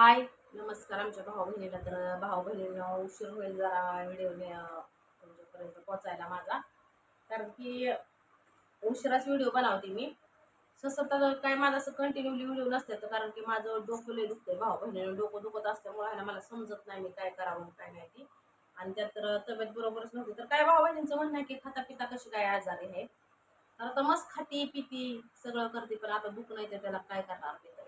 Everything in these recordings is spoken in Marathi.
हाय नमस्कार आमच्या भाऊ बहिणीला तर भाऊ बहिणीनं उशीर होईल जरा व्हिडिओ तुमच्यापर्यंत पोचायला माझा. कारण की उशिराच व्हिडिओ बनवते मी. ससं तर काय माझं असं कंटिन्यूली व्हिडिओ नसते तर कारण की माझं डोकं लई दुखतंय. भाऊ बहिणीनं डोकं दुखत असल्यामुळे ह्याला मला समजत नाही मी काय करावं काय नाही ती. आणि त्यात तर तब्येत बरोबरच नव्हती. तर काय भाऊ बहिणींचं म्हणणं आहे की खाता पिता कशी काय आजारी आहे? तर आता मस्त खाती पिती सगळं करते पण आता दुख नाही तर त्याला काय करणार ते?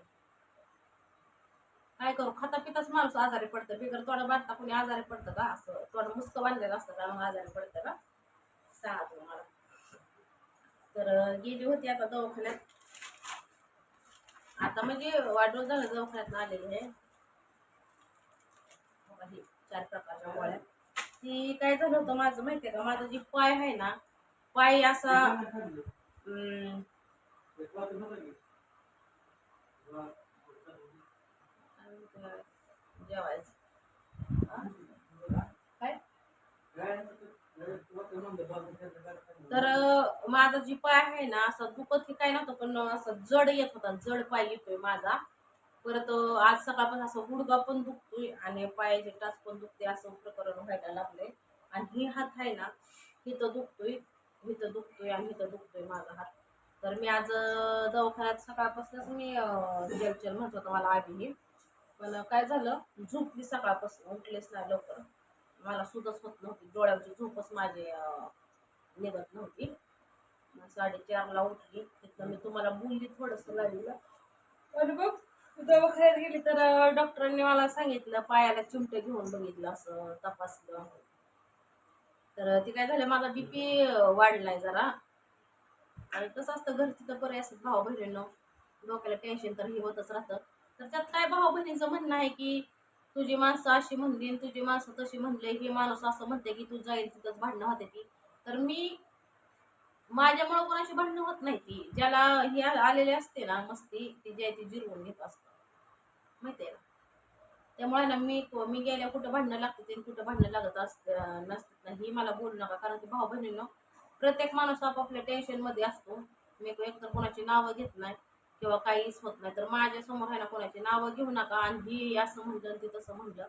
काय करू? खाता पिताच माणूस आजारी पडतं. बिगर तोडं बांधता कोणी आजारी पडतं का? असं तोडं मुसकं बांधलेलं असतं का? मग आजारी पडतं का? सांगा तुम्ही मला. तर गेली होती आता दवाखान्यात. आता म्हणजे वाढवून झालं दवाखान्यात आलेली आहे. चार प्रकारच्या गोळ्या. ती काय झालं होतं माझं माहितीये का? माझं जी पाय आहे ना पाय असा जेवायचं काय तर माझा जी पाय आहे ना असं दुखत की काय नव्हतं पण असं जड येत होता जड पाय येतोय माझा. परत आज सकाळपासून असं गुडगा पण दुखतोय आणि पायाचे टाच पण दुखते असं प्रकरण व्हायला लागलंय. आणि हे हात आहे ना इथं दुखतोय इथं दुखतोय आणि इथं दुखतोय माझा हात. तर मी आज दवाखान्यात सकाळपासूनच मी जेलचल म्हणत होतं मला आधी. पण काय झालं झोपली सकाळपासून उठलेच नाही लवकर. मला सुद्धाच होत नव्हती डोळ्याची झोपच माझी निघत नव्हती. मग साडेचारला उठली तिथं मी तुम्हाला बोलली थोडंसं लागलं. आणि मग दवाखान्यात गेली तर डॉक्टरांनी मला सांगितलं पायाला चिमटे घेऊन बघितलं असं तपासलं. तर ते काय झालं माझा बीपी वाढलाय जरा. आणि कसं असतं घरची तर बरे असतात भाऊ बहिणीनं डोक्याला टेन्शन तर हे होतच राहतं. तर त्यात काय भाऊ बहिणीचं म्हणणं आहे की तुझी माणसं अशी म्हणली आणि तुझी माणसं तशी म्हणले हे माणूस असं म्हणते की तू जाईल तिथंच भांडणं होते ती. तर मी माझ्यामुळं कोणाची भांडणं होत नाही ती. ज्याला ही आलेले आलेली असते ना मस्ती ती जे आहे ती जिरवून घेत असतं. माहिती आहे ना त्यामुळे ना मी मी गेल्या कुठं भांडणं लागते ते कुठं भांडणं लागत असतं नसतात ना ही मला बोलू नका. कारण की भाऊ बहिणीनं प्रत्येक माणूस आपापल्या टेन्शनमध्ये असतो. मी एकतर कोणाची नावं घेत नाही किंवा काहीच होत नाही. तर माझ्यासमोर आहे ना कोणाची? नावं घेऊ नका आणि ही असं म्हणलं आणि ती तसं म्हणलं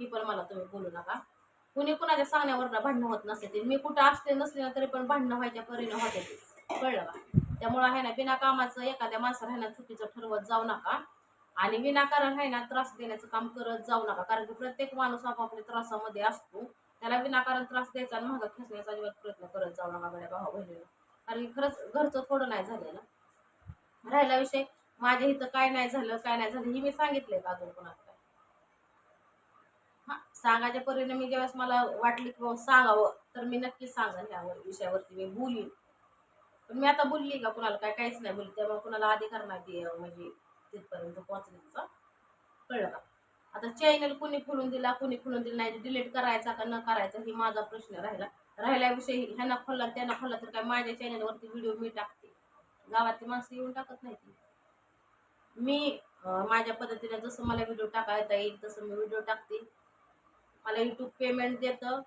ही पण मला तुम्ही बोलू नका. कुणी कुणाच्या सांगण्यावर भांडणं होत नसते मी कुठं असते नसले ना तरी पण भांडणं व्हायच्या परिणाम होते कळलं का? त्यामुळं आहे ना बिना कामाचं एखाद्या माणसाला आहे ना चुकीचं ठरवत जाऊ नका. आणि विनाकारण आहे ना त्रास देण्याचं काम करत जाऊ नका. कारण की प्रत्येक माणूस आपापल्या त्रासामध्ये असतो. त्याला विनाकारण त्रास द्यायचा आणि मागं खेचण्याचा अजिबात प्रयत्न करत जाऊ नका गड्या भाऊ बहिणीला कारण की खरंच घरचं थोडं नाही झालं ना राहिला विषय. माझ्या इथं काय नाही झालं काय नाही झालं ही मी सांगितलंय का अजून कोणाला? काय हा सांगायच्या परीने मी ज्यावेळेस मला वाटली की बाबा सांगावं तर मी नक्की सांगेन ह्यावर विषयावरती मी बोलीन. पण मी आता बोलली का कुणाला? काय काहीच नाही बोलली. त्यामुळे कुणाला अधिकार नाही म्हणजे तिथपर्यंत पोहोचण्याचा. कळलं का? आता चॅनल कुणी खोलून दिला कुणी खोलून दिला नाही डिलीट करायचा का न करायचा ही माझा प्रश्न राहिला. राहिल्याविषयी ह्यांना खोलला त्यांना खोलला तर काय माझ्या चॅनलवरती व्हिडिओ मी टाकते गावातली माणसं येऊन टाकत नाही ती मी माझ्या पद्धतीने जसं मला व्हिडिओ टाकायचा येईल तसं मी व्हिडिओ टाकते. मला यूट्यूब पेमेंट देतं.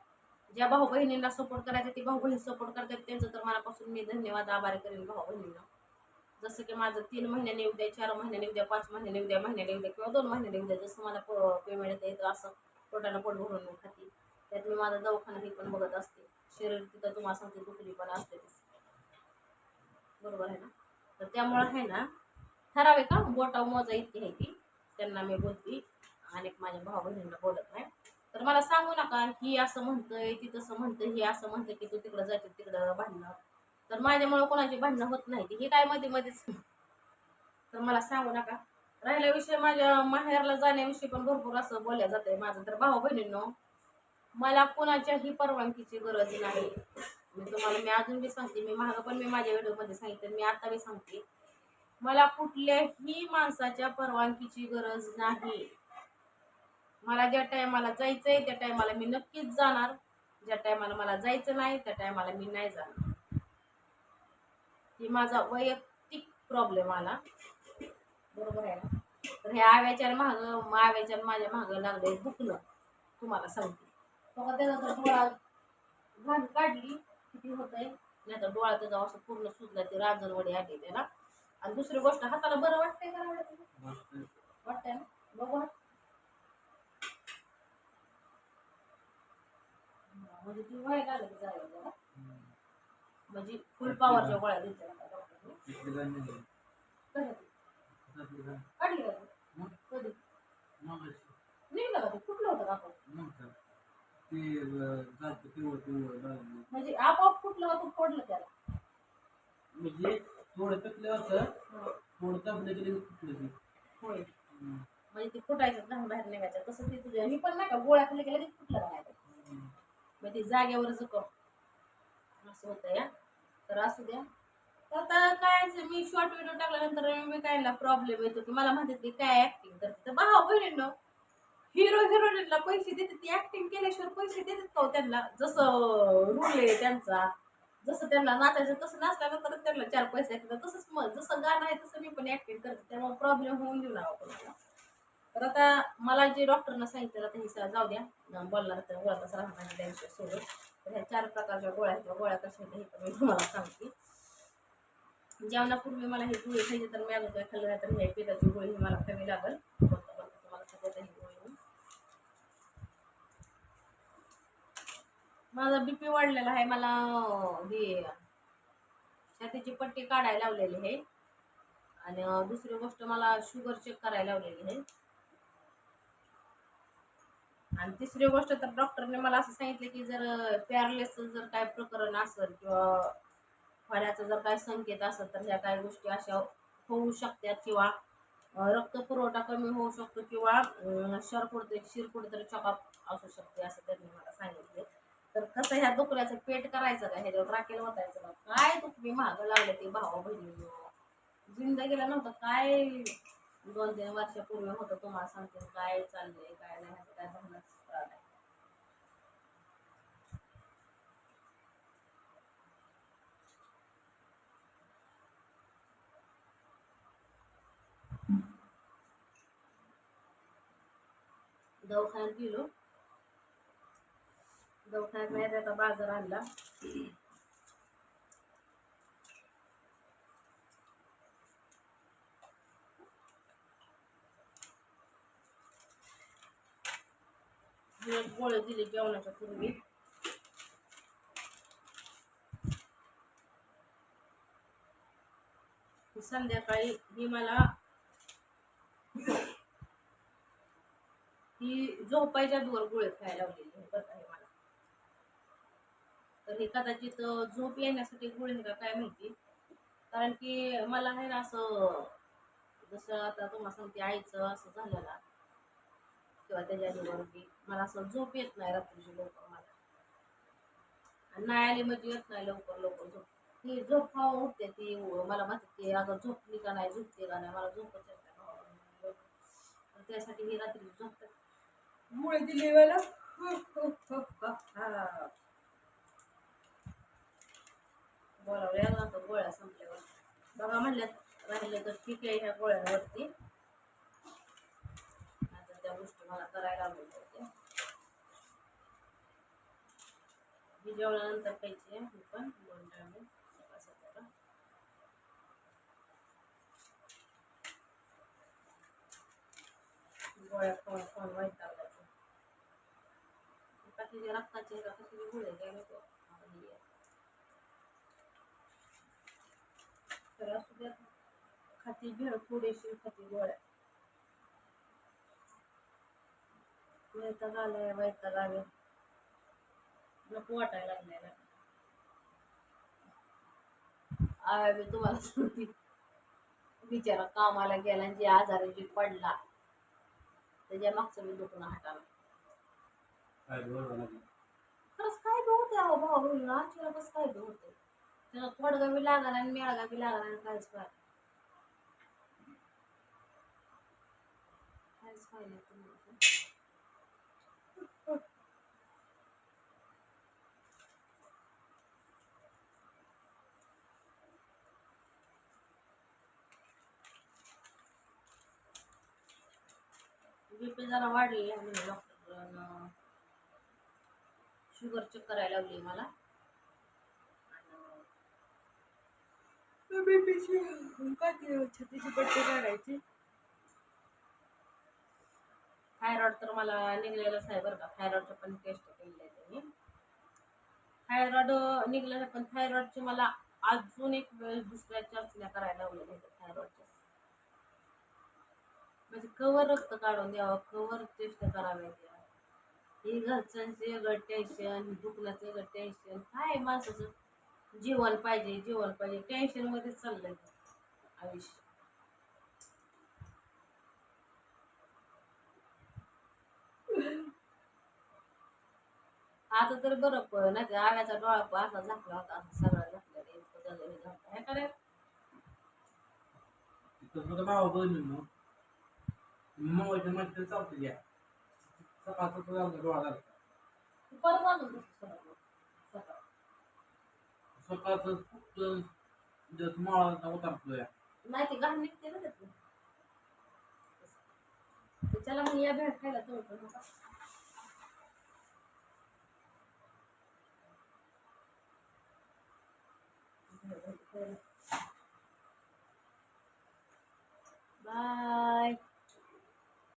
ज्या भाऊ बहिणींना सपोर्ट करायचं ते भाऊ बहीण सपोर्ट करतात. त्यांचं तर मनापासून मी धन्यवाद आभार करेन भाऊ बहिणींना. जसं की माझं तीन महिन्याने येऊ द्या चार महिन्याने येऊ द्या पाच महिन्याने येऊ द्या महिन्याने येऊ द्या किंवा दोन महिन्याने येऊ द्या जसं मला पेमेंट येतं असं. पोटाला पोट भरून मी खाते. त्यात मी माझा दवाखाना हे पण बघत असते. शरीर तिथं तुम्हाला सांगते दुखली पण असते. बरोबर आहे ना? तर त्यामुळं आहे ना ठरावे का बोटा मोजा इतकी आहे ती. त्यांना मी बोलते आणि माझ्या भाऊ बहिणींना बोलत नाही. तर मला सांगू नका ही असं म्हणतंय ती तसं म्हणतंय ही असं म्हणतंय की तू तिकडं जाते तिकडं भांडणं. तर माझ्यामुळं कोणाची भांडणं होत नाही. ती ही काय मध्ये मध्येच तर मला सांगू नका. राहिला विषय माझ्या माहेरला जाण्याविषयी पण भरपूर असं बोलल्या आहे माझं. तर भाऊ बहिणींनो मला कोणाच्याही परवानगीची गरज नाही. मी तुम्हाला मी अजून बी सांगते मी महाग पण मी माझ्या व्हिडिओमध्ये सांगितलं मी आता बी सांगते. मला कुठल्याही माणसाच्या परवानगीची गरज नाही. मला ज्या टायमाला जायचं आहे त्या टायमाला मी नक्कीच जाणार. ज्या टायमाला मला जायचं नाही त्या टायमाला मी नाही जाणार. ही माझा वैयक्तिक प्रॉब्लेम आला. बरोबर आहे ना? तर ह्या आव्याच्या महाग आव्याच्या माझ्या महागं लागले दुखणं तुम्हाला सांगते. बघा त्याचा तर घाण काढली. किती होतंय नाही तर डोळ्यात जाऊ असं पूर्ण सुजला ते रांजणवडी आली त्याला आणि दुसरी गोष्ट हाताला बरं वाटतंय का वाटतंय. ना? बघू म्हणजे ती व्हायला आलं की जायला म्हणजे फुल पॉवरच्या गोळ्या दिल्या डॉक्टरने. कधी निघलं का ते? कुठलं होतं का आपण ते अं, जातं पिवळं पिवळं लागलं. म्हणजे आपोआप कुठलं का तू फोडलं त्याला म्हणजे थोडं पिकलं होतं हं. थोडं दाबलं की लगेच फुटलं ते. होय हम्म. म्हणजे ते फुटायचं घाम बाहेर निघायचं तसं ते तुझ्या मी पण नाही का गोळ्या खाल्ल्या की लगेच फुटलं राहायचं हम्म. मग ते जागेवर जुकम असं होतं या तर असू द्या तर आता काय असं मी शॉर्ट व्हिडिओ टाकल्यानंतर मी काय प्रॉब्लेम येतो की मला म्हणतात की काय ऍक्टिंग करते तर भाऊ बहिणींनो हिरो हिरोईनला पैसे देतात. ती ऍक्टिंग केल्याशिवाय पैसे देतात का हो त्यांना. जसं रूल आहे त्यांचा जसं त्यांना नाचायचं तसं नाचल्यानंतर त्यांना चार पैसे येतात तसंच मग जसं गाणं आहे तसं मी पण ऍक्टिंग करते. त्यामुळे प्रॉब्लेम होऊन देऊ नका कोणाला तर आता मला जे डॉक्टरनं सांगितलं आता हे जाऊ द्या. बोलला बोलणार तर बोलतच राहणार नाही त्यांच्यासोबत तर ह्या चार प्रकारच्या गोळ्या आहेत. गोळ्या कशा आहेत हे पण मी तुम्हाला सांगते. जेवणापूर्वी मला हे गोळी खायची तर मी अजून काही खाल्लं नाही तर हे पिताची गोळी ही मला खावी लागेल बघता बघता तुम्हाला सगळ्यात ही गोळी मी. माझा बीपी वाढलेला आहे. मला हे छातीची पट्टी काढायला लावलेली आहे. आणि दुसरी गोष्ट मला शुगर चेक करायला लावलेली आहे. आणि तिसरी गोष्ट तर डॉक्टरने मला असं सांगितलं की जर पॅरलेसचं जर काय प्रकरण असेल किंवा फळ्याचा जर काय संकेत असेल तर ह्या काही गोष्टी अशा होऊ शकतात किंवा रक्त पुरवठा कमी होऊ शकतो किंवा अं, शर कुठतरी शिर चॉकअप असू शकते असं त्यांनी मला सांगितलं. तर कसं ह्या दुखऱ्याचं पेट करायचं का? ह्याच्यावर राखेल होतायचं का? काय दुखणी महाग लागले ते भावा बहिणी जिंदगीला नव्हतं. काय दोन तीन वर्षापूर्वी होतं तुम्हाला सांगते. काय चाललंय काय नाही काय भावनाच दवाखान्यात गेलो. दवाखान्यात नाही त्याचा बाजार आणला. गोळे दिले जेवणाच्या पूर्वी. संध्याकाळी ही मला ही झोपायच्या दूर गोळे खायला लावलेली आहे बरं मला. तर हे कदाचित झोप येण्यासाठी गोळे आहे का काय माहिती. कारण की मला आहे ना असं जसं आता तुम्हाला सांगते आईचं असं झालं ना किंवा त्याच्या की मला असं झोप येत नाही रात्रीची लवकर मला. आणि नाही आली म्हणजे येत नाही लवकर लवकर झोप. ती झोप खावा उठते ती. मला म्हणते अगं झोपली का नाही झोपते का नाही? मला झोपच येत नाही. हो, हो. तर त्यासाठी ही रात्री झोपतात. मुळे दिली मला बोलावल्या जातो गोळ्या संपल्यावर. बघा म्हणल्यात राहिले तर ठीक आहे ह्या गोळ्यावरती. आता त्या गोष्टी मला करायला आवडत होत्या. मी जेवणानंतर खायची आहे मी पण दोन सकाळ गोळ्या खाऊन खाऊन वाईट लागला बाकीचे रक्ताचे का कशाचे गोळे काय नको आता हे आहे. तर असू द्या खाती भेळ थोडीशी खाती गोळ्या. वैताग आलाय वैताग आले नको वाटायला लागलाय. आय मी तुम्हाला सांगते. बिचारा कामाला गेला आणि जे आजारी जे पडला त्याच्या मागचं मी बरोबर नाही. खरंच काय बी होते अहो भाऊ बहिणी आजच्याला कसं काय बी होते त्याला थोडं बी लागणार आणि मेळगा बी लागणार आणि काहीच काय काहीच तुम्हाला बीपी जरा वाढली आहे म्हणे डॉक्टर शुगर चेक करायला लावली मला. पिशवी काय ते पट्टी काढायची थायरॉइड तर मला निघलेलंच आहे बरं का. थायरॉइडचं पण टेस्ट केलेलं आहे त्यांनी. थायरॉइड निघलं नाही पण थायरॉइडचे मला अजून एक वेळेस दुसऱ्या चाचण्या करायला लावलेल्या आहेत थायरॉइडच्या म्हणजे कवर रक्त काढून द्यावं कवर टेस्ट करावे त्या. हे घरच्यांचं वेगळं टेन्शन दुखण्याचं वेगळं टेन्शन काय माणसाचं? जीवन पाहिजे जीवन पाहिजे. टेन्शनमध्ये चाललंय आयुष्य. आता तर बरं पण नाही तर आव्याचा डोळा पण असा झाकला होता असा सगळा झाकलेला इतकं झालं हे झालं. हे काय तिथं सुद्धा भावा बहिणींनो मावाच्या मध्ये चालतं घ्या सकाळचा डोळा झाला परत. स्वतःच खूप मळाचा उतरतोय नाही ते घाण निघते ना त्यातून त्याला मग या भेट खायला तोडतो नका Bye.